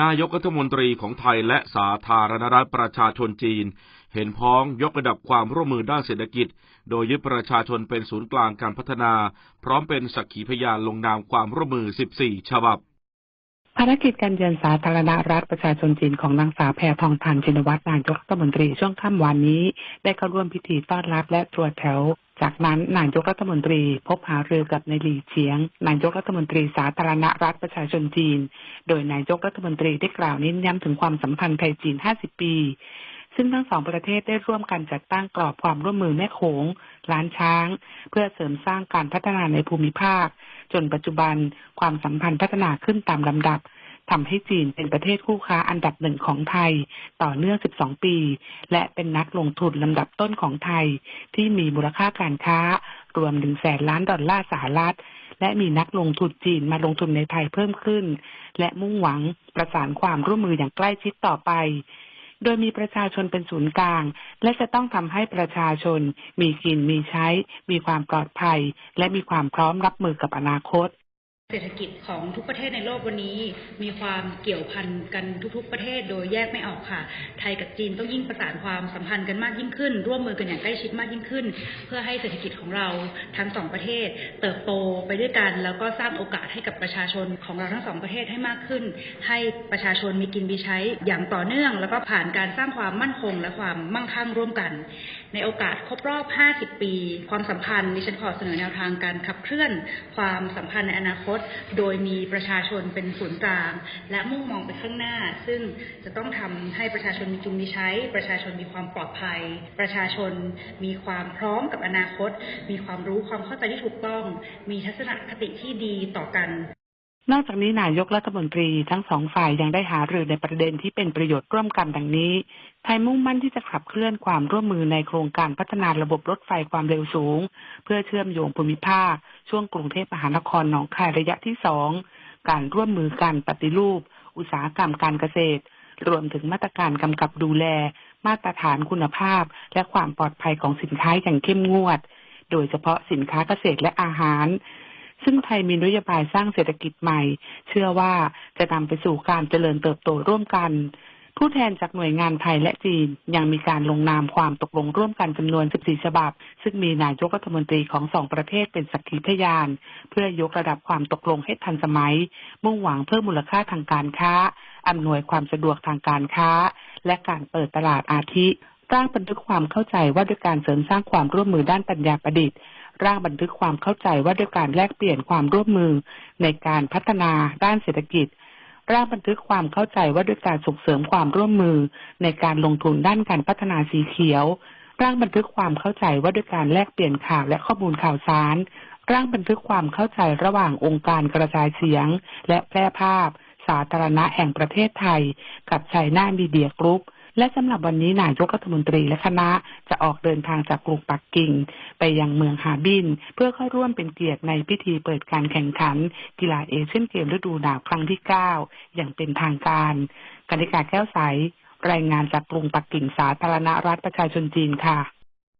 นายกรัฐมนตรีของไทยและสาธารณรัฐประชาชนจีน เห็นพ้องยกระดับความร่วมมือด้านเศรษฐกิจ โดยยึดประชาชนเป็นศูนย์กลางการพัฒนา พร้อมเป็นสักขีพยานลงนามความร่วมมือ 14 ฉบับ ภารกิจการเยือนสาธารณรัฐประชาชนจีนของนางสาวแพทองทานชินวัตรนายกรัฐมนตรีช่วงค่ำวันนี้ ได้เข้าร่วมพิธีต้อนรับและตรวจแถว จากนั้นนายกรัฐมนตรีพบหารือกับนายหลีเฉียงนายกรัฐมนตรีสาธารณรัฐประชาชนจีน โดยนายกรัฐมนตรีได้กล่าวเน้นย้ำถึงความสัมพันธ์ไทยจีน 50 ปี ซึ่งทั้งสองประเทศได้ร่วมกันจัดตั้งกรอบความร่วมมือแม่โขงล้านช้าง เพื่อเสริมสร้างการพัฒนาในภูมิภาค จนปัจจุบันความสัมพันธ์พัฒนาขึ้นตามลำดับ ทำให้จีนเป็นประเทศคู่ค้าอันดับหนึ่งของไทย ต่อเนื่อง 12 ปี และเป็นนักลงทุนลำดับต้นของไทย ที่มีมูลค่าการค้ารวม1แสนล้านดอลลาร์สหรัฐและมีนักลงทุนจีนมาลงทุนในไทยเพิ่มขึ้น และมุ่งหวังประสานความร่วมมืออย่างใกล้ชิดต่อไป โดยมีประชาชนเป็นศูนย์กลาง และจะต้องทำให้ประชาชน มีกินมีใช้ มีความปลอดภัย และมีความพร้อมรับมือกับอนาคต เศรษฐกิจของทุกประเทศในโลกวันนี้ มีความเกี่ยวพันกันทุกๆ ประเทศโดยแยกไม่ออกค่ะ ไทยกับจีนต้องยิ่งประสานความสัมพันธ์กันมากยิ่งขึ้น ร่วมมือกันอย่างใกล้ชิดมากยิ่งขึ้น เพื่อให้เศรษฐกิจของเราทั้งสองประเทศ เติบโตไปด้วยกัน แล้วก็สร้างโอกาสให้กับประชาชนของเราทั้งสองประเทศให้มากขึ้น ให้ประชาชนมีกินมีใช้อย่างต่อเนื่อง แล้วก็ผ่านการสร้างความมั่นคงและความมั่งคั่งร่วมกัน ในโอกาสครบรอบ 50 ปี ความสัมพันธ์ดิฉันขอเสนอแนวทางการขับเคลื่อนความสัมพันธ์ในอนาคต โดยมีประชาชนเป็นศูนย์กลาง และมุ่งมองไปข้างหน้า ซึ่งจะต้องทำให้ประชาชนมีกินมีใช้ ประชาชนมีความปลอดภัย ประชาชนมีความพร้อมกับอนาคต มีความรู้ความเข้าใจที่ถูกต้อง มีทัศนคติที่ดีต่อกัน นอกจากนี้นายกรัฐมนตรีทั้งสองฝ่ายยังได้หารือในประเด็นที่เป็นประโยชน์ร่วมกันดังนี้ ไทยมุ่งมั่นที่จะขับเคลื่อนความร่วมมือในโครงการพัฒนาระบบรถไฟความเร็วสูง เพื่อเชื่อมโยงภูมิภาค ช่วงกรุงเทพมหานครหนองคายระยะที่สอง การร่วมมือการปฏิรูป อุตสาหกรรมการเกษตร รวมถึงมาตรการกำกับดูแล มาตรฐานคุณภาพ และความปลอดภัยของสินค้าอย่างเข้มงวด โดยเฉพาะสินค้าเกษตรและอาหาร ซึ่งไทยมีนโยบายสร้างเศรษฐกิจใหม่ เชื่อว่าจะนำไปสู่การเจริญเติบโตร่วมกันผู้แทนจากหน่วยงานไทยและจีนยังมีการลงนามความตกลงร่วมกันจำนวน 14 ฉบับ ซึ่งมีนายกรัฐมนตรีของสองประเทศเป็นสักขีพยาน เพื่อยกระดับความตกลงให้ทันสมัย มุ่งหวังเพิ่มมูลค่าทางการค้า อำนวยความสะดวกทางการค้า และการเปิดตลาดอาทิร่างบันทึกความเข้าใจว่าด้วยการเสริมสร้างความร่วมมือด้านปัญญาประดิษฐ์ ร่างบันทึกความเข้าใจว่าด้วยการแลกเปลี่ยนความร่วมมือในการพัฒนาด้านเศรษฐกิจ ร่างบันทึกความเข้าใจว่าด้วยการส่งเสริมความร่วมมือในการลงทุนด้านการพัฒนาสีเขียว ร่างบันทึกความเข้าใจว่าด้วยการแลกเปลี่ยนข่าวและข้อมูลข่าวสาร ร่างบันทึกความเข้าใจระหว่างองค์การกระจายเสียง และแพร่ภาพ สาธารณะแห่งประเทศไทย กับไชน่ามีเดียกรุ๊ป และสำหรับวันนี้นายกรัฐมนตรีและคณะจะออกเดินทางจากกรุงปักกิ่ง ไปยังเมืองฮาบิน เพื่อเข้าร่วมเป็นเกียรติในพิธีเปิดการแข่งขัน กีฬาเอเชียนเกมฤดูหนาวครั้งที่ 9 อย่างเป็นทางการกนิกาแก้วใสรายงานจากกรุงปักกิ่งสาธารณรัฐประชาชนจีนค่ะ